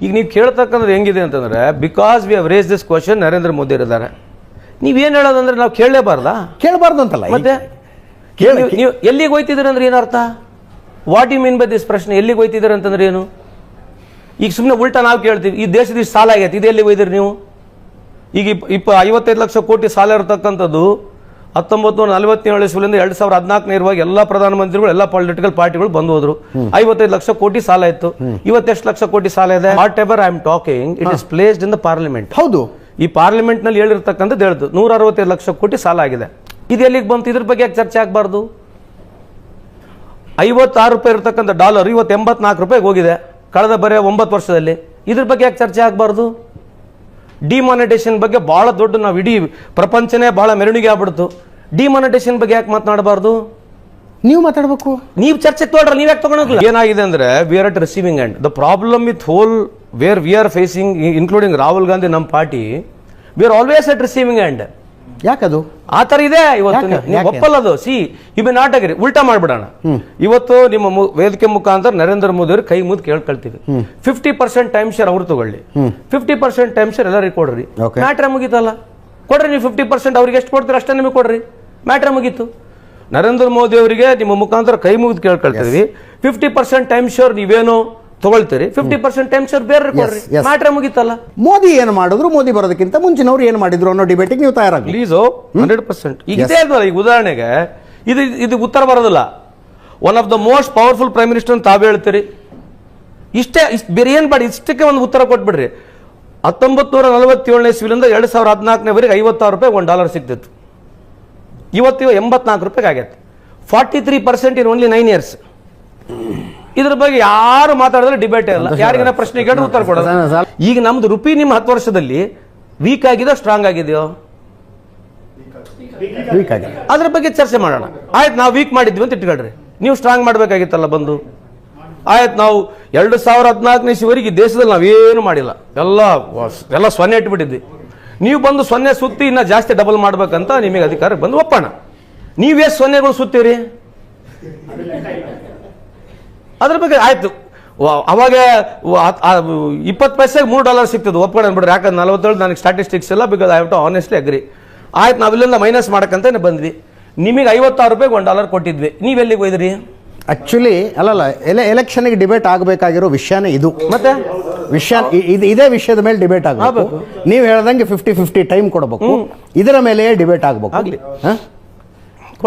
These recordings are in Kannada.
ಈಗ ನೀವು ಕೇಳ್ತಕ್ಕಂಥದ್ದು ಹೆಂಗಿದೆ ಅಂತಂದ್ರೆ because we have raise this question Narendra Modi ಇದ್ದಾರೆ ನೀವೇನು ಹೇಳೋದಂದ್ರೆ ನಾವು ಕೇಳಲೇಬಾರ್ದಾ? ಕೇಳಬಾರ್ದು ಅಂತಲ್ಲ ಮತ್ತೆ ನೀವು- ಎಲ್ಲಿಗೆ ಹೋಯ್ತಿದ್ದೀರ ಅಂದ್ರೆ ಏನು ಅರ್ಥ? What you mean by this ಪ್ರಶ್ನೆ? ಎಲ್ಲಿಗೆ ಹೋಯ್ತಿದ್ದೀರ ಅಂತಂದ್ರೆ ಏನು? ಈಗ ಸುಮ್ಮನೆ ಉಲ್ಟಾ ನಾವು ಕೇಳ್ತೀವಿ ಈ ದೇಶದ ಇಷ್ಟು ಸಾಲ ಆಗೈತೆ ಇದು ಎಲ್ಲಿ ಹೋಯ್ದಿರಿ ನೀವು? ಈಗ ಇಪ್ ಇಪ್ಪ ಐವತ್ತೈದು ಲಕ್ಷ ಕೋಟಿ ಸಾಲ ಇರತಕ್ಕಂಥದ್ದು ಹತ್ತೊಂಬತ್ತು ನೂರ ನಲವತ್ತೇಳು ಇಸ್ವಿಲಿಂದ ಎರಡ್ ಸಾವಿರದ ಹದಿನಾಲ್ಕನೇ ಇರುವಾಗ ಎಲ್ಲ ಪ್ರಧಾನಮಂತ್ರಿಗಳು ಎಲ್ಲ ಪೊಲಿಟಿಕಲ್ ಪಾರ್ಟಿಗಳು ಬಂದು ಹೋದ್ರು ಐವತ್ತೈದು ಲಕ್ಷ ಕೋಟಿ ಸಾಲ ಇತ್ತು. ಇವತ್ತೆಷ್ಟು ಲಕ್ಷ ಕೋಟಿ ಸಾಲ ಇದೆ? Whatever I am talking it is placed in the parliament ಹೌದು. ಈ ಪಾರ್ಲಿಮೆಂಟ್ನಲ್ಲಿ ಹೇಳಿರ್ತಕ್ಕಂಥದ್ದು ಹೇಳುದು. ನೂರ ಅರವತ್ತೈದು ಲಕ್ಷ ಕೋಟಿ ಸಾಲ ಆಗಿದೆ. ಇದು ಎಲ್ಲಿಗೆ ಬಂತು? ಇದ್ರ ಬಗ್ಗೆ ಯಾಕೆ ಚರ್ಚೆ ಆಗಬಾರ್ದು? ಐವತ್ತಾರು ರೂಪಾಯಿ ಇರತಕ್ಕಂಥ ಡಾಲರ್ ಇವತ್ತು ಎಂಬತ್ನಾಲ್ಕು ರೂಪಾಯಿಗೆ ಹೋಗಿದೆ. ಕಳೆದ ಬರೀ ಒಂಬತ್ತು ವರ್ಷದಲ್ಲಿ. ಇದ್ರ ಬಗ್ಗೆ ಯಾಕೆ ಚರ್ಚೆ ಆಗಬಾರ್ದು? ಡಿಮಾನಿಟೇಷನ್ ಬಗ್ಗೆ ಬಹಳ ದೊಡ್ಡ ನಾವು ಇಡೀ ಪ್ರಪಂಚನೇ ಬಹಳ ಮೆರವಣಿಗೆ ಆಗ್ಬಿಡ್ತು. ಡಿಮಾನಿಟೇಷನ್ ಬಗ್ಗೆ ಯಾಕೆ ಮಾತನಾಡಬಾರ್ದು? ನೀವು ಮಾತಾಡಬೇಕು. ನೀವು ಚರ್ಚೆ ತೊಗೊಳ್ರಿ ನೀವು ಯಾಕೆ ತಗೊಳಕ್ಕಿಲ್ಲ ಏನಾಗಿದೆ ಅಂದ್ರೆ we are at receiving and the problem with whole where we are facing including Rahul Gandhi ನಮ್ಮ party we are always at receiving end ಯಾಕದು? ಆ ತರ ಇದೆ ಇವತ್ತು ನೀವು? ಒಪ್ಪಲ್ಲದು? ಸಿ ಇವೇ ನಾಟ್ ಅಗ್ರಿ ಉಲ್ಟಾ ಮಾಡ್ಬಿಡೋಣ. ಇವತ್ತು ನಿಮ್ಮ ವೇದಿಕೆ ಮುಖಾಂತರ ನರೇಂದ್ರ ಮೋದಿ ಅವರು ಕೈ ಮುದ್ದು ಕೇಳ್ಕೊಳ್ತೀವಿ. ಫಿಫ್ಟಿ ಪರ್ಸೆಂಟ್ ಟೈಮ್ ಶೇರ್ ಅವ್ರು ತಗೊಳ್ಳಿ. ಫಿಫ್ಟಿ ಪರ್ಸೆಂಟ್ ಟೈಮ್ ಶೇರ್ ಎಲ್ಲರಿಗೆ ಕೊಡ್ರಿ. ಮ್ಯಾಟ್ರ ಮುಗೀತಲ್ಲ. ಕೊಡ್ರಿ ನೀವು ಫಿಫ್ಟಿ ಪರ್ಸೆಂಟ್ ಅವ್ರಿಗೆ ಎಷ್ಟು ಕೊಡ್ತೀರ ಅಷ್ಟೇ ನಿಮಗೆ ಕೊಡ್ರಿ. ಮ್ಯಾಟ್ರ ಮುಗೀತು. ನರೇಂದ್ರ ಮೋದಿ ಅವರಿಗೆ ನಿಮ್ಮ ಮುಖಾಂತರ ಕೈ ಮುಗಿದು ಕೇಳ್ಕೊಳ್ತೀವಿ ಫಿಫ್ಟಿ ಪರ್ಸೆಂಟ್ ಟೈಮ್ ಶೇರ್ ನೀವೇನು ತಗೊಳ್ತೀರಿ. ಫಿಫ್ಟಿ ಪರ್ಸೆಂಟ್ ಟೈಮ್ ಶೇರ್ ಬೇರೆ ಕೊಡ್ರಿ. yes. ಮ್ಯಾಟ್ರ ಮುಗೀತಲ್ಲ. ಮೋದಿ ಏನು ಮಾಡಿದ್ರು? ಮೋದಿ ಬರೋದಕ್ಕಿಂತ ಮುಂಚಿನವ್ರು ಏನು ಮಾಡಿದ್ರು ಅನ್ನೋ ಡಿಬೇಟಿಗೆ ನೀವು ತಯಾರಾಗಲಿ ಪ್ಲೀಸ್ ಹಂಡ್ರೆಡ್ ಪರ್ಸೆಂಟ್ ಈಗ ಇದೇ ಅಲ್ವಲ್ಲ ಈಗ ಉದಾಹರಣೆಗೆ ಇದು ಇದು ಉತ್ತರ ಬರೋದಿಲ್ಲ. One of the most powerful prime minister ಅಂತ ತಾವೇ ಹೇಳ್ತೀರಿ. ಇಷ್ಟೇ ಇಷ್ಟು ಬೇರೆ ಏನು ಮಾಡಿ ಇಷ್ಟಕ್ಕೆ ಒಂದು ಉತ್ತರ ಕೊಟ್ಬಿಡ್ರಿ. ಹತ್ತೊಂಬತ್ತು ನೂರ ನಲವತ್ತೇಳನೇ ಇಸ್ವಿಲಿಂದ ಎರಡು ಸಾವಿರದ ಹದಿನಾಲ್ಕನೇವರೆಗೆ ಐವತ್ತಾರು ರೂಪಾಯಿ ಒಂದು ಡಾಲರ್ ಸಿಗ್ತಿತ್ತು. ಇವತ್ತು ಎಂಬತ್ನಾಲ್ಕು ರೂಪಾಯಿಗೆ ಆಗೈತೆ. Forty three percent in only nine years ಇದ್ರ ಬಗ್ಗೆ ಯಾರು ಮಾತಾಡಿದ್ರೆ ಡಿಬೇಟ್ ಇಲ್ಲ. ಯಾರಿಗೇನ ಪ್ರಶ್ನೆ ಕೇಳಿದ್ರೆ ಉತ್ತರ ಕೊಡೋದು. ಈಗ ನಮ್ದು ರುಪಿ ನಿಮ್ಮ ಹತ್ತು ವರ್ಷದಲ್ಲಿ ವೀಕ್ ಆಗಿದೆಯೋ ಸ್ಟ್ರಾಂಗ್ ಆಗಿದೆಯೋ? ವೀಕ್ ಆಗಿದೆ. ಅದ್ರ ಬಗ್ಗೆ ಚರ್ಚೆ ಮಾಡೋಣ. ಆಯ್ತು ನಾವು ವೀಕ್ ಮಾಡಿದ್ವಿ ಅಂತ ಇಟ್ಕೊಳ್ರಿ. ನೀವು ಸ್ಟ್ರಾಂಗ್ ಮಾಡ್ಬೇಕಾಗಿತ್ತಲ್ಲ ಬಂದು? ಆಯ್ತು ನಾವು ಎರಡು ಸಾವಿರ ಹದಿನಾಲ್ಕನೇ ಇಸ್ವಿವರೆಗೆ ಈ ದೇಶದಲ್ಲಿ ನಾವೇನು ಮಾಡಿಲ್ಲ. ಎಲ್ಲ ಎಲ್ಲ ಸೊನ್ನೆ ಇಟ್ಬಿಟ್ಟಿದ್ವಿ. ನೀವು ಬಂದು ಸೊನ್ನೆ ಸುತ್ತಿ ಇನ್ನ ಜಾಸ್ತಿ ಡಬಲ್ ಮಾಡ್ಬೇಕಂತ ನಿಮಗೆ ಅಧಿಕಾರ ಬಂದು ಒಪ್ಪೋಣ. ನೀವೇ ಸೊನ್ನೆಗಳು ಸುತ್ತೀರಿ? ಅದ್ರ ಬಗ್ಗೆ ಆಯ್ತು. ಅವಾಗ ಇಪ್ಪತ್ತು ಪೈಸೆಗೆ ಮೂರು ಡಾಲರ್ ಸಿಗ್ತದೆ ಒಪ್ಕೊಂಡು ಬಿಡ್ರಿ ಯಾಕಂದ್ರೆ ನಲವತ್ತೇಳು ನನಗೆ ಸ್ಟಾಟಿಸ್ಟಿಕ್ಸ್ ಎಲ್ಲ because I have to honestly agree ಆಯ್ತು ನಾವಿಲ್ಲಿಂದ ಮೈನಸ್ ಮಾಡಕ್ಕಂತಾನೆ ಬಂದ್ವಿ. ನಿಮಗೆ ಐವತ್ತಾರು ರೂಪಾಯಿಗೆ ಒಂದು ಡಾಲರ್ ಕೊಟ್ಟಿದ್ವಿ. ನೀವೆಲ್ಲಿಗೆ ಹೋಯ್ದ್ರಿ? ಆಕ್ಚುಲಿ ಅಲ್ಲಲ್ಲ ಎಲೆ ಎಲೆಕ್ಷನ್ಗೆ ಡಿಬೇಟ್ ಆಗಬೇಕಾಗಿರೋ ವಿಷಯನೇ ಇದು. ಮತ್ತೆ? ವಿಷಯ ಇದು ಇದೇ ವಿಷಯದ ಮೇಲೆ ಡಿಬೇಟ್ ಆಗಬೇಕು. ನೀವು ಹೇಳ್ದಂಗೆ ಫಿಫ್ಟಿ ಫಿಫ್ಟಿ ಟೈಮ್ ಕೊಡಬೇಕು. ಇದರ ಮೇಲೆ ಡಿಬೇಟ್ ಆಗಬೇಕು. ಆಗ್ಲಿ.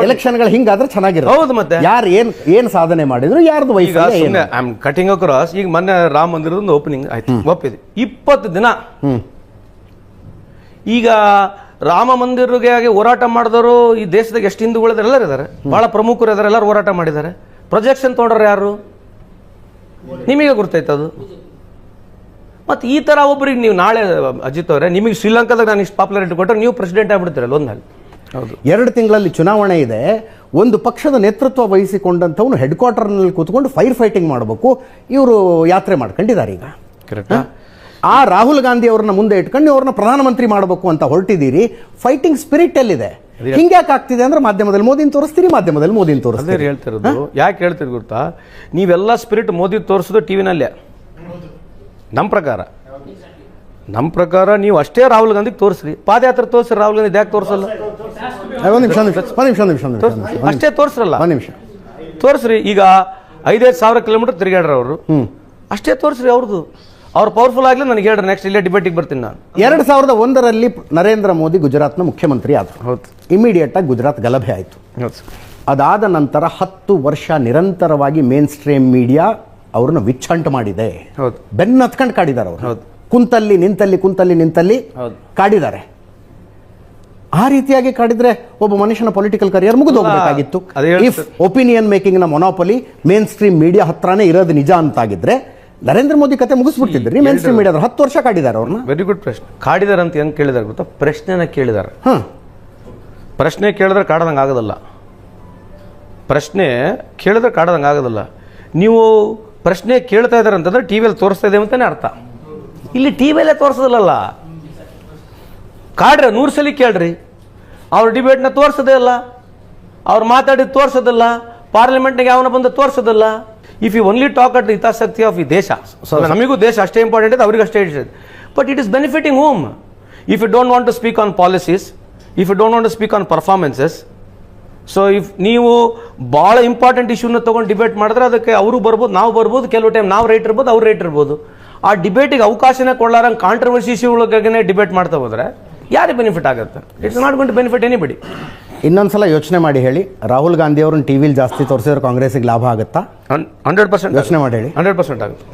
ಎಲೆಕ್ಷನ್ಗಳು ಹಿಂಗಾದ್ರೆ ಚೆನ್ನಾಗಿರುತ್ತೆ. ಹೌದು ಮತ್ತೆ. ಯಾರು ಏನ್ ಏನ್ ಸಾಧನೆ ಮಾಡಿದ್ರು ಯಾರ್ದು ಈಗ ವಯಸ್ಸು ಐ ಆಮ್ ಕಟಿಂಗ್ ಅಕ್ರಾಸ್ ಈಗ ಮೊನ್ನೆ ರಾಮ ಮಂದಿರದ ಒಂದು ಓಪನಿಂಗ್ ಆಯ್ತು. ಒಪ್ಪಿದೆ. ಇಪ್ಪತ್ತು ದಿನ. ಈಗ ರಾಮ ಮಂದಿರಿಗೆ ಹೋರಾಟ ಮಾಡಿದವರು ಈ ದೇಶದಾಗ ಎಷ್ಟು ಹಿಂದೂಗಳು ಎಲ್ಲರೂ ಇದ್ದಾರೆ. ಬಹಳ ಪ್ರಮುಖರು ಇದ್ದಾರೆ ಎಲ್ಲರೂ ಹೋರಾಟ ಮಾಡಿದ್ದಾರೆ. ಪ್ರೊಜೆಕ್ಷನ್ ತೊಗೊಂಡ್ರೆ ಯಾರು? ನಿಮಗೆ ಗುರ್ತೈತದು ಮತ್ತೆ ಈ ತರ ಒಬ್ಬರಿಗೆ ನೀವು ನಾಳೆ ಅಜಿತ್ ಅವರೇ ನಿಮಗೆ ಶ್ರೀಲಂಕಾದಾಗ ನಾನು ಇಷ್ಟು ಪಾಪ್ಯುಲಾರಿಟಿ ಕೊಟ್ಟರೆ ನೀವು ಪ್ರೆಸಿಡೆಂಟ್ ಆಗ್ಬಿಡ್ತೀರಲ್ಲ ಒಂದಲ್ಲಿ ಹೌದು ಎರಡು ತಿಂಗಳಲ್ಲಿ ಚುನಾವಣೆ ಇದೆ. ಒಂದು ಪಕ್ಷದ ನೇತೃತ್ವ ವಹಿಸಿಕೊಂಡಂಥವನು ಹೆಡ್ ಕ್ವಾರ್ಟರ್ನಲ್ಲಿ ಕೂತ್ಕೊಂಡು ಫೈರ್ ಫೈಟಿಂಗ್ ಮಾಡಬೇಕು. ಇವರು ಯಾತ್ರೆ ಮಾಡ್ಕೊಂಡಿದ್ದಾರೆ ಈಗ. ಕರೆಕ್ಟ ಆ ರಾಹುಲ್ ಗಾಂಧಿ ಅವ್ರನ್ನ ಮುಂದೆ ಇಟ್ಕೊಂಡು ಅವ್ರನ್ನ ಪ್ರಧಾನಮಂತ್ರಿ ಮಾಡಬೇಕು ಅಂತ ಹೊರಟಿದ್ದೀರಿ. ಫೈಟಿಂಗ್ ಸ್ಪಿರಿಟ್ ಎಲ್ಲಿದೆ? ಹಿಂಗ್ಯಾಕೆ ಆಗ್ತಿದೆ ಅಂದ್ರೆ ಮಾಧ್ಯಮದಲ್ಲಿ ಮೋದಿನ ತೋರಿಸ್ತೀರಿ ಮಾಧ್ಯಮದಲ್ಲಿ ಮೋದಿನ ತೋರಿಸ್ತೀರಿ. ಹೇಳ್ತಿರೋದು ಯಾಕೆ ಹೇಳ್ತೀರಿ ಗೊತ್ತಾ? ನೀವೆಲ್ಲ ಸ್ಪಿರಿಟ್ ಮೋದಿ ತೋರಿಸೋದು ಟಿ ವಿನಲ್ಲೇ ನಮ್ಮ ಪ್ರಕಾರ. ನಮ್ಮ ಪ್ರಕಾರ ನೀವು ಅಷ್ಟೇ ರಾಹುಲ್ ಗಾಂಧಿಗೆ ತೋರಿಸ್ರಿ. ಪಾದಯಾತ್ರೆ ತೋರಿಸ್ರಿ ರಾಹುಲ್ ಗಾಂಧಿ ಯಾಕೆ ತೋರಿಸಲ್ಲ? ಒಂದು ನಿಮಿಷ ಒಂದು ನಿಮಿಷ ಒಂದು ನಿಮಿಷ ಒಂದು ನಿಮಿಷ ಒಂದು ನಿಮಿಷ, ಅಷ್ಟೇ ತೋರಿಸ್ರಲ್ಲ. ಒಂದು ನಿಮಿಷ. ತೋರಿಸ್ರಿ ಈಗ ಐದೈದು ಸಾವಿರ ಕಿಲೋಮೀಟರ್ ತಿರುಗಾಡ್ರ ಅವರು. ಅಷ್ಟೇ ತೋರಿಸ್ರಿ ಅವ್ರದ್ದು ಅವ್ರು ಪವರ್ಫುಲ್ ಆಗಲಿ ನನಗೆ ಹೇಳ್ರಿ ನೆಕ್ಸ್ಟ್ ಇಲ್ಲೇ ಡಿಬೇಟಿಗೆ ಬರ್ತೀನಿ ನಾನು. ಎರಡು ಸಾವಿರದ ಒಂದರಲ್ಲಿ ನರೇಂದ್ರ ಮೋದಿ ಗುಜರಾತ್ನ ಮುಖ್ಯಮಂತ್ರಿ ಆದರು. ಹೌದು. ಇಮಿಡಿಯೇಟ್ ಆಗಿ ಗುಜರಾತ್ ಗಲಭೆ ಆಯಿತು. ಅದಾದ ನಂತರ ಹತ್ತು ವರ್ಷ ನಿರಂತರವಾಗಿ ಮೇನ್ ಸ್ಟ್ರೀಮ್ ಮೀಡಿಯಾ ಅವ್ರನ್ನ ವಿಚ್ಛಂಟ್ ಮಾಡಿದೆ. ಹೌದು. ಬೆನ್ನ ಹತ್ಕೊಂಡು ಕಾಡಿದ್ದಾರೆ ಅವರು. ಹೌದು. ಕುಂತಲ್ಲಿ ನಿಂತಲ್ಲಿ ಕುಂತಲ್ಲಿ ನಿಂತಲ್ಲಿ. ಕಾಡಿದ್ದಾರೆ ಆ ರೀತಿಯಾಗಿ ಕಾಡಿದ್ರೆ ಒಬ್ಬ ಮನುಷ್ಯನ ಪೊಲಿಟಿಕಲ್ ಕರಿಯರ್ ಮುಗಿದು ಹೋಗಬೇಕಾಗಿತ್ತು ಅದೇ ಹೇಳ್ತ- ಇಫ್ ಒಪಿನಿಯನ್ ಮೇಕಿಂಗ್ನ ಮೊನೋಪಲಿ ಮೇನ್ ಸ್ಟ್ರೀಮ್ ಮೀಡಿಯಾ ಹತ್ರನೇ ಇರೋದು ನಿಜ ಅಂತಾಗಿದ್ರೆ ನರೇಂದ್ರ ಮೋದಿ ಕತೆ ಮುಗಿಸ್ಬಿಡ್ತಿದ್ರಿ. ಮೇನ್ ಸ್ಟ್ರೀಮ್ ಮೀಡಿಯಾದ ಹತ್ತು ವರ್ಷ ಕಾಡಿದ್ದಾರೆ ಅವ್ರನ್ನ. ವೆರಿ ಗುಡ್ ಪ್ರಶ್ನೆ. ಕಾಡಿದಾರೆ ಅಂತ ಹೆಂಗೆ ಕೇಳಿದಾರೆ ಗೊತ್ತಾ? ಪ್ರಶ್ನೆನ ಕೇಳಿದಾರೆ. ಹಾಂ. ಪ್ರಶ್ನೆ ಕೇಳಿದ್ರೆ ಕಾಡದಂಗೆ ಆಗೋದಲ್ಲ. ಪ್ರಶ್ನೆ ಕೇಳಿದ್ರೆ ಕಾಡದಂಗೆ ಆಗೋದಲ್ಲ. ನೀವು ಪ್ರಶ್ನೆ ಕೇಳ್ತಾ ಇದ್ದಾರೆ ಅಂತಂದ್ರೆ ಟಿ ವಿಯಲ್ಲಿ ತೋರಿಸ್ತಾ ಇದೆ ಅಂತಲೇ ಅರ್ಥ. ಇಲ್ಲಿ ಟಿ ವಿಯಲ್ಲೇ ತೋರಿಸೋದಿಲ್ಲಲ್ಲ. ಕಾಡ್ರಿ ನೂರು ಸಲ ಕೇಳ್ರಿ. ಅವ್ರ ಡಿಬೇಟ್ನ ತೋರಿಸೋದೇ ಇಲ್ಲ ಅವ್ರು ಮಾತಾಡಿದ್ದು ತೋರಿಸೋದಿಲ್ಲ. ಪಾರ್ಲಿಮೆಂಟ್ನಾಗ ಯಾವನ ಬಂದು ತೋರಿಸೋದಿಲ್ಲ. If you only talk at ಹಿತಾಸಕ್ತಿ ಆಫ್ ಈ ದೇಶ ಸೊ ನಮಗೂ ದೇಶ ಅಷ್ಟೇ ಇಂಪಾರ್ಟೆಂಟ್ ಇದೆ ಅವ್ರಿಗೆ ಅಷ್ಟೇ ಇದೆ but it is benefiting home if you don't want to speak on policies if you don't want to speak on performances so if ನೀವು ಭಾಳ ಇಂಪಾರ್ಟೆಂಟ್ ಇಶ್ಯೂನ ತೊಗೊಂಡು ಡಿಬೇಟ್ ಮಾಡಿದ್ರೆ ಅದಕ್ಕೆ ಅವರು ಬರ್ಬೋದು ನಾವು ಬರ್ಬೋದು ಕೆಲವು ಟೈಮ್ ನಾವು ರೈಟ್ ಇರ್ಬೋದು ಅವ್ರು ರೈಟ್ ಇರ್ಬೋದು. ಆ ಡಿಬೇಟಿಗೆ ಅವಕಾಶನೇ ಕೊಡ್ಲಾರಂಗೆ ಕಾಂಟ್ರವರ್ಸಿ ಇಶ್ಯೂಗಳಿಗಾಗೇ ಡಿಬೇಟ್ ಮಾಡ್ತಾ ಹೋದ್ರೆ ಯಾರಿಗೆ ಬೆನಿಫಿಟ್ ಆಗುತ್ತೆ? It's not gonna benefit anybody ಇನ್ನೊಂದ್ಸಲ ಯೋಚನೆ ಮಾಡಿ ಹೇಳಿ. ರಾಹುಲ್ ಗಾಂಧಿ ಅವ್ರನ್ನ ಟಿವಿಲಿ ಜಾಸ್ತಿ ತೋರಿಸಿದ್ರೆ ಕಾಂಗ್ರೆಸ್ಗೆ ಲಾಭ ಆಗುತ್ತಾ? ಹಂಡ್ರೆಡ್ ಪರ್ಸೆಂಟ್ ಯೋಚನೆ ಮಾಡಿ ಹೇಳಿ. ಹಂಡ್ರೆಡ್ ಪರ್ಸೆಂಟ್ ಆಗುತ್ತೆ.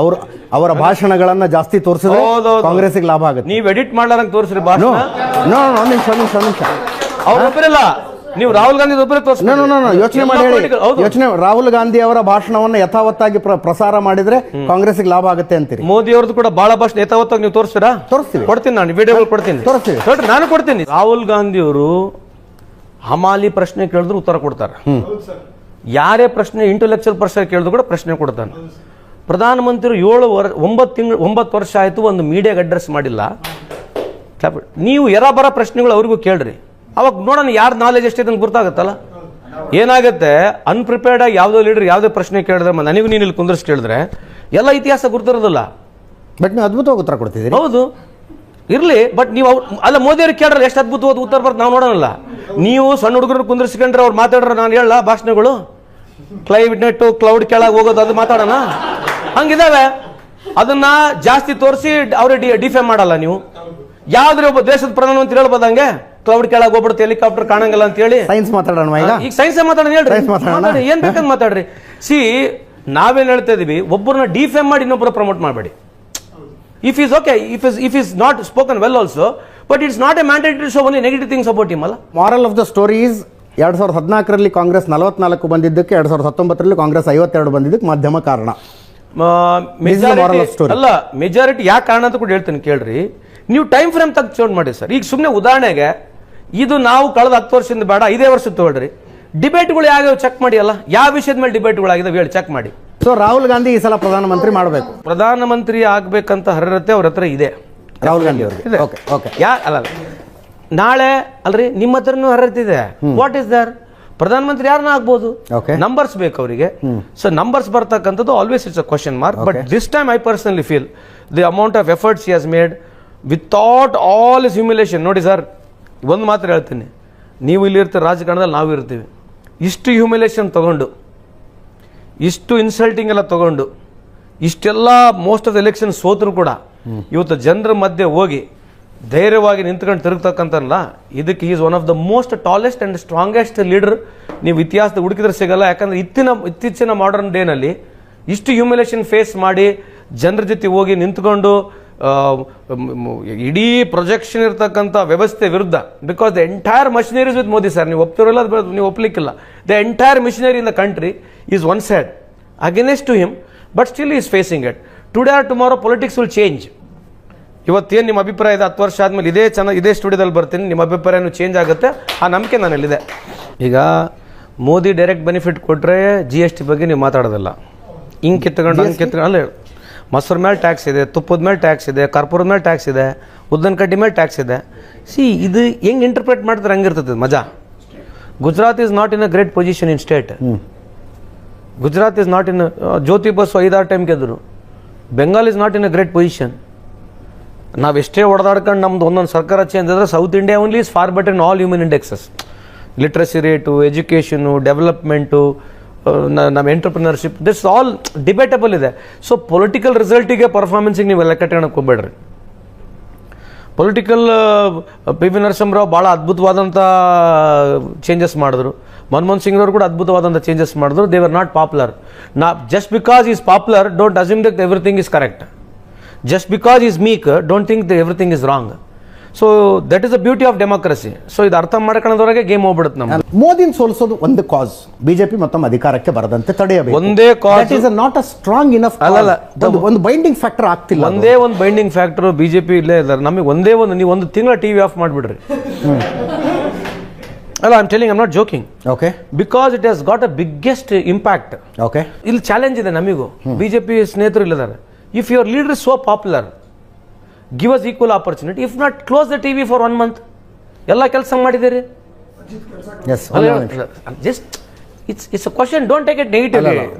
ಅವರು ಅವರ ಭಾಷಣಗಳನ್ನ ಜಾಸ್ತಿ ತೋರಿಸಿದ್ರೆ. ಕಾಂಗ್ರೆಸ್ಗೆ ಲಾಭ ಆಗುತ್ತೆ. ನೀವು ಎಡಿಟ್ ಮಾಡ್ಲಾರಂಗೆ ತೋರಿಸ್ರಿ ಭಾಷಣ. ನಿಮಿಷ ನಿಮಿಷ ನಿಮಿಷ. ಅವ್ರ ಒಬ್ಬರಿಲ್ಲ ನೀವು ರಾಹುಲ್ ಗಾಂಧಿ ಒಬ್ಬರೇ ತೋರಿಸಿ ಯೋಚನೆ ಮಾಡಿ ಹೇಳಿ. ಯೋಚನೆ ರಾಹುಲ್ ಗಾಂಧಿ ಅವರ ಭಾಷಣವನ್ನು ಯಥಾವತ್ತಾಗಿ ಪ್ರ- ಪ್ರಸಾರ ಮಾಡಿದ್ರೆ ಕಾಂಗ್ರೆಸ್ ಲಾಭ ಆಗುತ್ತೆ ಅಂತೀರಿ. ಮೋದಿ ಅವ್ರದ್ದು ಕೂಡ ಬಹಳ ಭಾಷಣ ಯಥಾವತ್ತಾಗಿ ನೀವು ತೋರಿಸ್ತೀರಾ? ತೋರಿಸ್ತೀವಿ. ಕೊಡ್ತೀನಿ ನಾನು ವಿಡಿಯೋಗಳು ಕೊಡ್ತೀನಿ. ತೋರಿಸ್ತೀವಿ. ನಾನು ಕೊಡ್ತೀನಿ. ರಾಹುಲ್ ಗಾಂಧಿ ಅವರು ಹಮಾಲಿ ಪ್ರಶ್ನೆ ಕೇಳಿದ್ರು ಉತ್ತರ ಕೊಡ್ತಾರೆ. ಯಾರೇ ಪ್ರಶ್ನೆ ಇಂಟೆಲೆಕ್ಚುಯಲ್ ಪ್ರಶ್ನೆ ಕೇಳಿದ್ರು ಕೂಡ ಪ್ರಶ್ನೆ ಕೊಡ್ತಾನೆ. ಪ್ರಧಾನಮಂತ್ರಿ ಏಳು ವರ್ ಒಂಬತ್ತು ತಿಂಗಳು ಒಂಬತ್ತು ವರ್ಷ ಆಯಿತು ಒಂದು ಮೀಡಿಯಾಗೆ ಅಡ್ರೆಸ್ ಮಾಡಿಲ್ಲ. ನೀವು ಎರ ಬರ ಪ್ರಶ್ನೆಗಳು ಅವ್ರಿಗೂ ಕೇಳ್ರಿ. ಅವಾಗ ನೋಡೋಣ ಯಾರು ನಾಲೆಜ್ ಎಷ್ಟಿದೆ ಅಂತ ಗೊತ್ತಾಗುತ್ತಲ್ಲ ಏನಾಗುತ್ತೆ ಅನ್ಪ್ರಿಪೇರ್ಡ್ ಆಗಿ ಯಾವುದೋ ಲೀಡರ್ ಯಾವುದೇ ಪ್ರಶ್ನೆ ಕೇಳಿದ್ರೆ ನನಗೂ ನೀನು ಇಲ್ಲಿ ಕುಂದ್ರಿಸಿ ಕೇಳಿದ್ರೆ ಎಲ್ಲ ಇತಿಹಾಸ ಗುರ್ತಿರೋದಿಲ್ಲ. ಬಟ್ ನೀವು ಅದ್ಭುತವಾಗಿ ಉತ್ತರ ಕೊಡ್ತಿದ್ದೀರಿ. ಹೌದು. ಇರಲಿ ಬಟ್ ನೀವು ಅವ್ರು ಅಲ್ಲ ಮೋದಿ ಅವ್ರಿಗೆ ಕೇಳ್ರಲ್ಲ ಎಷ್ಟು ಅದ್ಭುತವಾದ ಉತ್ತರ ಬರ್ತದೆ ನಾವು ನೋಡೋಣಲ್ಲ. ನೀವು ಸಣ್ಣ ಹುಡುಗರು ಕುಂದರ್ಸ್ಕೊಂಡ್ರೆ ಅವ್ರು ಮಾತಾಡ್ರೆ ನಾನು ಹೇಳಲ್ಲ ಭಾಷಣಗಳು? ಕ್ಲೈಮೇಟ್ ಕ್ಲೌಡ್ ಕೆಳಗೆ ಹೋಗೋದು ಅದು ಮಾತಾಡೋಣ? ಹಂಗಿದ್ದಾವೆ ಅದನ್ನ ಜಾಸ್ತಿ ತೋರಿಸಿ ಅವ್ರಿಗೆ ಡಿಫೇಮ್ ಮಾಡಲ್ಲ ನೀವು. ಯಾವ್ದ್ರೆ ಒಬ್ಬ ದೇಶದ ಪ್ರಧಾನಮಂತ್ರಿ ಹೇಳ್ಬೋದು ಹಂಗೆ? ಕ್ಲೌಡ್ ಕೆಳಗೆ ಹೋಗ್ಬಿಡುತ್ತೆ ಹೆಲಿಕಾಪ್ಟರ್ ಕಾಣಂಗಿಲ್ಲ ಅಂತ ಹೇಳಿ ಸೈನ್ಸ್ ಮಾತಾಡೋಣ ಈಗ ಈಗ ಸೈನ್ಸ್ ಮಾತಾಡೋಣ ಹೇಳ್ರಿ. Science ಮಾತಾಡೋಣ. ಮಾತಾಡಿ, ಏನ್ ಬೇಕಂತ ಮಾತಾಡ್ರಿ. ಸಿ ನಾವೇನ್ ಹೇಳ್ತಾ ಇದೀವಿ ಒಬ್ಬರನ್ನ ಡಿಫೇಮ್ ಮಾಡಿ ಇನ್ನೊಬ್ಬರ ಪ್ರಮೋಟ್ ಮಾಡಬೇಡಿ. If is okay if is if is not spoken well also but it's not a mandatory show only negative things about him ಅಲ್ಲ? ಮಾರಲ್ ಆಫ್ ದ ಸ್ಟೋರೀಸ್ ಎರಡ್ ಸಾವಿರದ ಹದಿನಾಲ್ಕರಲ್ಲಿ ಕಾಂಗ್ರೆಸ್ ನಲವತ್ನಾಲ್ಕು ಬಂದಿದ್ದಕ್ಕೆ ಎರಡ್ ಸಾವಿರದ ಹತ್ತೊಂಬತ್ತರಲ್ಲಿ ಕಾಂಗ್ರೆಸ್ ಐವತ್ತೆರಡು ಬಂದಿದ್ದಕ್ಕೆ ಮಾಧ್ಯಮ ಕಾರಣ. This is the moral of majority story. ಅಲ್ಲ ಮೆಜಾರಿಟಿ ಯಾಕೆ ಕಾರಣ ಅಂತ ಕೂಡ ಹೇಳ್ತೀನಿ ಕೇಳ್ರಿ. ನೀವು ಟೈಮ್ ಫ್ರೇಮ್ ತಗ್ ಚೋಡ್ ಮಾಡಿ ಸರ್. ಈಗ ಸುಮ್ಮನೆ ಉದಾಹರಣೆಗೆ ಇದು ನಾವು ಕಳೆದ ಹತ್ತು ವರ್ಷದಿಂದ ಬೇಡ ಇದೇ ವರ್ಷ ತಗೊಳ್ರಿ. ಡಿಬೇಟ್ಗಳು ಯಾವ್ಯಾವ ಚೆಕ್ ಮಾಡಿ ಅಲ್ಲ ಯಾವ ವಿಷಯದ ಮೇಲೆ ಡಿಬೇಟ್ಗಳಾಗಿದಾವೆ ಹೇಳಿ ಚೆಕ್ ಮಾಡಿ. ಸೊ ರಾಹುಲ್ ಗಾಂಧಿ ಈ ಸಲ ಪ್ರಧಾನಮಂತ್ರಿ ಮಾಡಬೇಕು. ಪ್ರಧಾನಮಂತ್ರಿ ಆಗ್ಬೇಕಂತ ಹರರತೆ ಅವ್ರ ಹತ್ರ ಇದೆ. ರಾಹುಲ್ ಗಾಂಧಿ ಅವರಿಗೆ. ಇದೆ. ಓಕೆ ಓಕೆ ಯಾ ಅಲ್ಲ. ನಾಳೆ ಅಲ್ರಿ ನಿಮ್ಮ ಹತ್ರನೂ ಹರತಿದೆ ವಾಟ್ ಇಸ್ ದರ್ ಪ್ರಧಾನಮಂತ್ರಿ ಯಾರನ್ನ ಆಗ್ಬೋದು. ನಂಬರ್ಸ್ ಬೇಕು ಅವರಿಗೆ. ಸೊ ನಂಬರ್ಸ್ ಬರ್ತಕ್ಕಂಥದ್ದು always it's a question mark but. This time I personally feel the amount of efforts he has made without all is humiliation ನೋಡಿ ಸರ್ ಒಂದು ಮಾತ್ರ ಹೇಳ್ತೀನಿ. ನೀವು ಇಲ್ಲಿ ಇರ್ತೀರ ರಾಜಕಾರಣದಲ್ಲಿ ನಾವು ಇರ್ತೀವಿ. ಇಷ್ಟು ಹ್ಯೂಮಿಲೇಷನ್ ತೊಗೊಂಡು ಇಷ್ಟು ಇನ್ಸಲ್ಟಿಂಗ್ ಎಲ್ಲ ತೊಗೊಂಡು ಇಷ್ಟೆಲ್ಲ ಮೋಸ್ಟ್ ಆಫ್ ದ ಎಲೆಕ್ಷನ್ ಸೋತರು ಕೂಡ ಇವತ್ತು ಜನರ ಮಧ್ಯೆ ಹೋಗಿ ಧೈರ್ಯವಾಗಿ ನಿಂತ್ಕೊಂಡು ತಿರುಗ್ತಕ್ಕಂಥಲ್ಲ ಇದಕ್ಕೆ is one of the most tallest and strongest leader ನೀವು ಇತಿಹಾಸದ ಹುಡುಕಿದ್ರೆ ಸಿಗಲ್ಲ. ಯಾಕಂದ್ರೆ ಇತ್ತಿನ ಇತ್ತೀಚಿನ ಮಾಡರ್ನ್ ಡೇನಲ್ಲಿ ಇಷ್ಟು ಹ್ಯೂಮಿಲೇಷನ್ ಫೇಸ್ ಮಾಡಿ ಜನರ ಜೊತೆ ಹೋಗಿ ನಿಂತ್ಕೊಂಡು ಇಡೀ ಪ್ರೊಜೆಕ್ಷನ್ ಇರ್ತಕ್ಕಂಥ ವ್ಯವಸ್ಥೆ ವಿರುದ್ಧ because the entire machineries with Modi sir ನೀವು ಒಪ್ತಿರಲ್ಲ ನೀವು ಒಪ್ಲಿಕ್ಕಿಲ್ಲ. The entire machinery in the country is one side against to him but still is facing it today or tomorrow politics will change ಇವತ್ತೇನು ನಿಮ್ಮ ಅಭಿಪ್ರಾಯ ಇದೆ? ಹತ್ತು ವರ್ಷ ಆದಮೇಲೆ ಇದೇ ಚೆನ್ನ, ಇದೇ ಸ್ಟುಡಿಯೋದಲ್ಲಿ ಬರ್ತೀನಿ, ನಿಮ್ಮ ಅಭಿಪ್ರಾಯನೂ ಚೇಂಜ್ ಆಗುತ್ತೆ. ಆ ನಂಬಿಕೆ ನನ್ನಲ್ಲಿದೆ ಈಗ ಮೋದಿ ಡೈರೆಕ್ಟ್ ಬೆನಿಫಿಟ್ ಕೊಟ್ಟರೆ ಜಿ ಎಸ್ ಟಿ ಬಗ್ಗೆ ನೀವು ಮಾತಾಡೋದಿಲ್ಲ. ಹಿಂಗೆ ಕಿತ್ಕೊಂಡು ಹಂಗೆ ಕಿತ್ಕೊಂಡು ಅಲ್ಲ ಮೊಸರು ಮೇಲೆ ಟ್ಯಾಕ್ಸ್ ಇದೆ ತುಪ್ಪದ ಮೇಲೆ ಟ್ಯಾಕ್ಸ್ ಇದೆ ಕರ್ಪೂರದ ಮೇಲೆ ಟ್ಯಾಕ್ಸ್ ಇದೆ ಉದ್ದನ ಕಡ್ಡಿ ಮೇಲೆ ಟ್ಯಾಕ್ಸ್ ಇದೆ. ಸಿ ಇದು ಹೆಂಗೆ ಇಂಟರ್ಪ್ರೇಟ್ ಮಾಡಿದ್ರೆ ಹಂಗಿರ್ತದೆ ಮಜಾ? Gujarat is not in a great position in state Gujarat is not in Jyoti Basu ಐದಾರು time ಗೆದ್ರು. Bengal is not in a great position ನಾವು ಎಷ್ಟೇ ಹೊಡೆದಾಡ್ಕೊಂಡು ನಮ್ದು ಒಂದೊಂದು ಸರ್ಕಾರ ಚೇಂಜ್ ಆದರೆ south India only is far better in all human indexes literacy rate education development ನಮ್ಮ ಎಂಟರ್ಪ್ರಿನರ್ಶಿಪ್ ದಿಸ್ ಆಲ್ ಡಿಬೇಟಬಲ್ ಇದೆ. ಸೊ ಪೊಲಿಟಿಕಲ್ ರಿಸಲ್ಟಿಗೆ ಪರ್ಫಾರ್ಮೆನ್ಸಿಗೆ ನೀವು ಲೆಕ್ಕ ಇಟ್ಕೊಳಕ್ಕೆ ಹೋಗ್ಬೇಡ್ರಿ ಪೊಲಿಟಿಕಲ್ ಪಿ ವಿ ನರಸಿಂಹರಾವ್ ಭಾಳ ಅದ್ಭುತವಾದಂಥ ಚೇಂಜಸ್ ಮಾಡಿದ್ರು. ಮನಮೋಹನ್ ಸಿಂಗ್ರವ್ರು ಕೂಡ ಅದ್ಭುತವಾದಂಥ ಚೇಂಜಸ್ ಮಾಡಿದ್ರು. ದೇ ಆರ್ ನಾಟ್ ಪಾಪ್ಯುಲರ್ ನಾ just because is popular don't assume that everything is correct just because is meek don't think the everything is wrong so that is the beauty of democracy so ಇದು ಅರ್ಥ ಮಾಡ್ಕೊಳ್ಳೋದ್ರಾಗೆ ಗೇಮ್ ಹೋಗ್ಬಿಡುತ್ತೆ ನಮ್ಮ ಮೋದಿನ ಸೋಲಿಸೋದು ಒಂದು ಕಾಸ್ ಬಿಜೆಪಿ ಮತ್ತೊಮ್ಮೆ ಅಧಿಕಾರಕ್ಕೆ ಬರದಂತೆ ತಡೆಯಬೇಕು. ಒಂದೇ cause is not a strong enough ಅಲ್ಲ ಒಂದು ಬೈಂಡಿಂಗ್ ಫ್ಯಾಕ್ಟರ್ ಆಗ್ತಿಲ್ಲ. ಒಂದೇ ಒಂದು ಬೈಂಡಿಂಗ್ ಫ್ಯಾಕ್ಟರ್ ಬಿಜೆಪಿ ಇಲ್ಲೇ ಇದ್ದಾರೆ. ನಮಗೆ ಒಂದೇ ಒಂದು ನೀವು ಒಂದು ತಿಂಗಳ ಟಿವಿ ಆಫ್ ಮಾಡಿಬಿಡ್ರಿ. ಅಲ್ಲ I'm telling I'm not joking okay because it has got a biggest impact okay ಇಲ್ಲಿ ಚಾಲೆಂಜ್ ಇದೆ ನಮಗೂ. ಬಿಜೆಪಿ ಸ್ನೇಹಿತರು ಇಲ್ಲಿದ್ದಾರೆ. If your leader so popular give us equal opportunity if not close the TV for one month ಎಲ್ಲ ಕೆಲಸ ಮಾಡಿದ್ದೀರಿ just it's it's question don't take it negative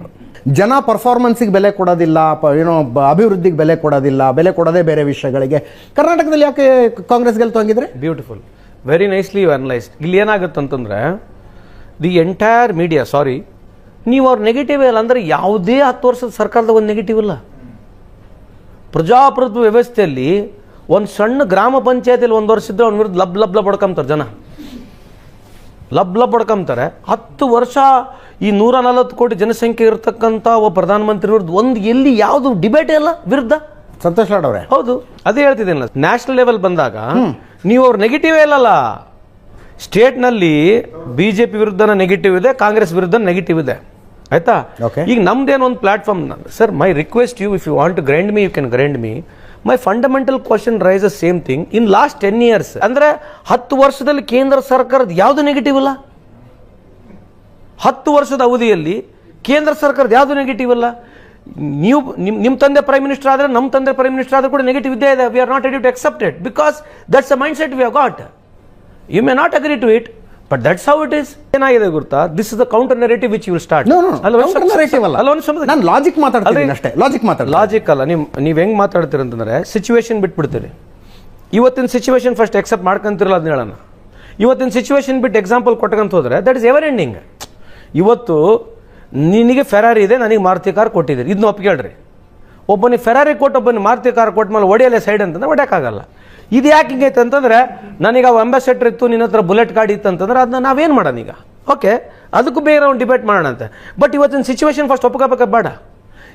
ಜನ ಪರ್ಫಾರ್ಮೆನ್ಸಿಗೆ ಬೆಲೆ ಕೊಡೋದಿಲ್ಲ ಪ- ಏನೋ ಅಭಿವೃದ್ಧಿಗೆ ಬೆಲೆ ಕೊಡೋದಿಲ್ಲ ಬೆಲೆ ಕೊಡೋದೇ ಬೇರೆ ವಿಷಯಗಳಿಗೆ. ಕರ್ನಾಟಕದಲ್ಲಿ ಯಾಕೆ ಕಾಂಗ್ರೆಸ್ ಗೆಲ್ತು ಹಂಗಿದ್ರೆ beautiful very nicely you analysed ಇಲ್ಲಿ ಏನಾಗುತ್ತೆ ಅಂತಂದ್ರೆ ದಿ ಎಂಟೈರ್ ಮೀಡಿಯಾ ಸಾರಿ ನೀವು ಅವ್ರ ನೆಗೆಟಿವ್ ಇಲ್ಲ ಅಂದ್ರೆ ಯಾವುದೇ ಹತ್ತು ವರ್ಷದ ಸರ್ಕಾರದ ಒಂದು ನೆಗೆಟಿವ್ ಇಲ್ಲ. ಪ್ರಜಾಪ್ರಭುತ್ವ ವ್ಯವಸ್ಥೆಯಲ್ಲಿ ಒಂದು ಸಣ್ಣ ಗ್ರಾಮ ಪಂಚಾಯತಿಯಲ್ಲಿ ಒಂದು ವರ್ಷ ಇದ್ದರೆ ಅವ್ನ ವಿರುದ್ಧ ಲಬ್ ಲಬ್ ಲಬ್ ಹೊಡ್ಕೊಂತಾರೆ ಜನ. ಲಬ್ ಲಬ್ ಹೊಡ್ಕೊಂತಾರೆ. ಹತ್ತು ವರ್ಷ ಈ ನೂರ ನಲವತ್ತು ಕೋಟಿ ಜನಸಂಖ್ಯೆ ಇರತಕ್ಕಂಥ ಒಬ್ಬ ಪ್ರಧಾನಮಂತ್ರಿ ವಿರುದ್ಧ ಒಂದು ಎಲ್ಲಿ ಯಾವುದು ಡಿಬೇಟ್ ಇಲ್ಲ? ವಿರುದ್ಧ? ಸಂತೋಷ್ ಲಾಡ್ ಅವರೇ. ಹೌದು. ಅದೇ ಹೇಳ್ತಿದ್ದೇನೆ ನ್ಯಾಷನಲ್ ಲೆವೆಲ್ ಬಂದಾಗ ನೀವು ಅವ್ರು ನೆಗೆಟಿವೇ ಇಲ್ಲಲ್ಲ. ಸ್ಟೇಟ್ನಲ್ಲಿ ಬಿ ಜೆ ಪಿ ವಿರುದ್ಧನ ನೆಗೆಟಿವ್ ಇದೆ ಕಾಂಗ್ರೆಸ್ ವಿರುದ್ಧ ನೆಗೆಟಿವ್ ಇದೆ. ಆಯ್ತಾ. ಈಗ ನಮ್ದೇನು ಒಂದು platform sir my request you if you want to grind me you can grind me my fundamental question raise a same thing in last ten years ಅಂದ್ರೆ ಹತ್ತು ವರ್ಷದಲ್ಲಿ ಕೇಂದ್ರ ಸರ್ಕಾರದ ಯಾವುದು ನೆಗೆಟಿವ್ ಇಲ್ಲ ಹತ್ತು ವರ್ಷದ ಅವಧಿಯಲ್ಲಿ ಕೇಂದ್ರ ಸರ್ಕಾರದ ಯಾವುದು ನೆಗೆಟಿವ್ ಅಲ್ಲ? ನೀವು ನಿಮ್ ನಿಮ್ಮ ತಂದೆ ಪ್ರೈಮ್ ಮಿನಿಸ್ಟರ್ ಆದರೆ ನಮ್ಮ ತಂದೆ ಪ್ರೈಮ್ ಮಿನಿಸ್ಟರ್ ಆದರೂ ಕೂಡ ನೆಗೆಟಿವ್ ಇದ್ದೇ ಇದೆ. We are not ready to accept it because that's a mindset we have got you may not agree to it but that's how it is ಏನಾಗಿದೆ ಗೊತ್ತಾ this is the counter narrative which you start narrative ಅಲ್ಲ. ನಾನು ಲಾಜಿಕ್ ಮಾತಾಡ್ತೀನಿ ಅಷ್ಟೇ. ಲಾಜಿಕ್ ಮಾತಾಡ ಲಾಜಿಕ್ ಅಲ್ಲ. ನೀವು ನೀವು ಹೆಂಗ್ ಮಾತಾಡ್ತೀರ ಅಂತಂದ್ರೆ ಸಿಚುವೇಶನ್ ಬಿಟ್ಬಿಡ್ತೀರಿ. ಇವತ್ತಿನ ಸಿಚುವೇಶನ್ ಫಸ್ಟ್ ಎಕ್ಸೆಪ್ಟ್ ಮಾಡ್ಕೊಂತಿರಲ್ಲ ಅದನ್ನ ಹೇಳೋಣ. ಇವತ್ತಿನ ಸಿಚುವೇಶನ್ ಬಿಟ್ಟು ಎಕ್ಸಾಂಪಲ್ ಕೊಟ್ಟಕಂತ ಹೋದ್ರೆ ದಟ್ ಇಸ್ ಎವರ್ ಎಂಡಿಂಗ್ ಇವತ್ತು ನಿನಗೆ ಫೆರಾರಿ ಇದೆ ನನಗೆ ಮಾರುತಿ ಕಾರ್ ಕೊಟ್ಟಿದ್ದೀರಿ. ಇದನ್ನ ಒಪ್ಕೇಳ್ರಿ ಒಬ್ಬನಿಗೆ ಫೆರಾರಿ ಕೊಟ್ಟು ಒಬ್ಬನಿಗೆ ಮಾರುತಿ ಕಾರ್ ಕೊಟ್ಟ ಮೇಲೆ ಹೊಡೆಯಲ್ಲ ಸೈಡ್ ಅಂತಂದ್ರೆ ಹೊಡ್ಯಕ್ಕಾಗಲ್ಲ ಇದು ಯಾಕೆ ಹಿಂಗೈತೆ ಅಂತಂದ್ರೆ ನನಗೆ ಅವು ಅಂಬಾಸೆಡರ್ ಇತ್ತು ನಿನ್ನ ಹತ್ರ ಬುಲೆಟ್ ಗಾಡಿ ಇತ್ತು ಅಂತಂದ್ರೆ ಅದನ್ನ ನಾವೇನು ಮಾಡೋಣ ಈಗ? ಓಕೆ ಅದಕ್ಕೂ ಬೇರೆ ಒಂದು ಡಿಬೇಟ್ ಮಾಡೋಣ ಅಂತ ಬಟ್ ಇವತ್ತಿನ ಸಿಚುವೇಶನ್ ಫಸ್ಟ್ ಒಪ್ಕೋಬೇಕ ಬೇಡ.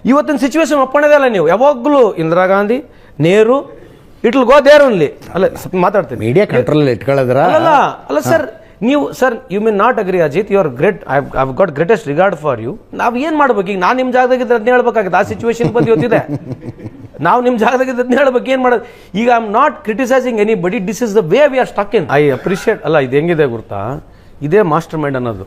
ಇವತ್ತಿನ ಸಿಚುವೇಶನ್ ಒಪ್ಪಣದೇ ಅಲ್ಲ ನೀವು. ಯಾವಾಗಲೂ Indira Gandhi Nehru it will go there only ಅಲ್ಲ ಸ್ವಲ್ಪ ಮಾತಾಡ್ತೀನಿ. ಮೀಡಿಯಾ ಕಂಟ್ರೋಲ್ ಇಟ್ಕೊಳ್ಳೋದ್ರ ಅಲ್ಲ ಅಲ್ಲ ಸರ್ ನೀವು sir you mean not agree Ajit you are great I have got greatest regard for you ನಾವು ಏನು ಮಾಡ್ಬೇಕು? ಈಗ ನಾನು ನಿಮ್ಮ ಜಾಗದಾಗಿದ್ದರೆ ಅದನ್ನ ಹೇಳ್ಬೇಕಾಗಿತ್ತು. ಆ ಸಿಚುವೇಶನ್ ಬಂದು ಇವತ್ತಿದೆ. ನಾವು ನಿಮ್ಮ ಜಾಗದಾಗ ಇದನ್ನ ಹೇಳ್ಬೇಕು, ಏನು ಮಾಡೋದು? ಈಗ I am not criticising anybody this is the way we are stuck in I appreciate ಅಲ್ಲ, ಇದು ಹೆಂಗಿದೆ ಗುರ್ತಾ ಇದೇ ಮಾಸ್ಟರ್ ಮೈಂಡ್ ಅನ್ನೋದು.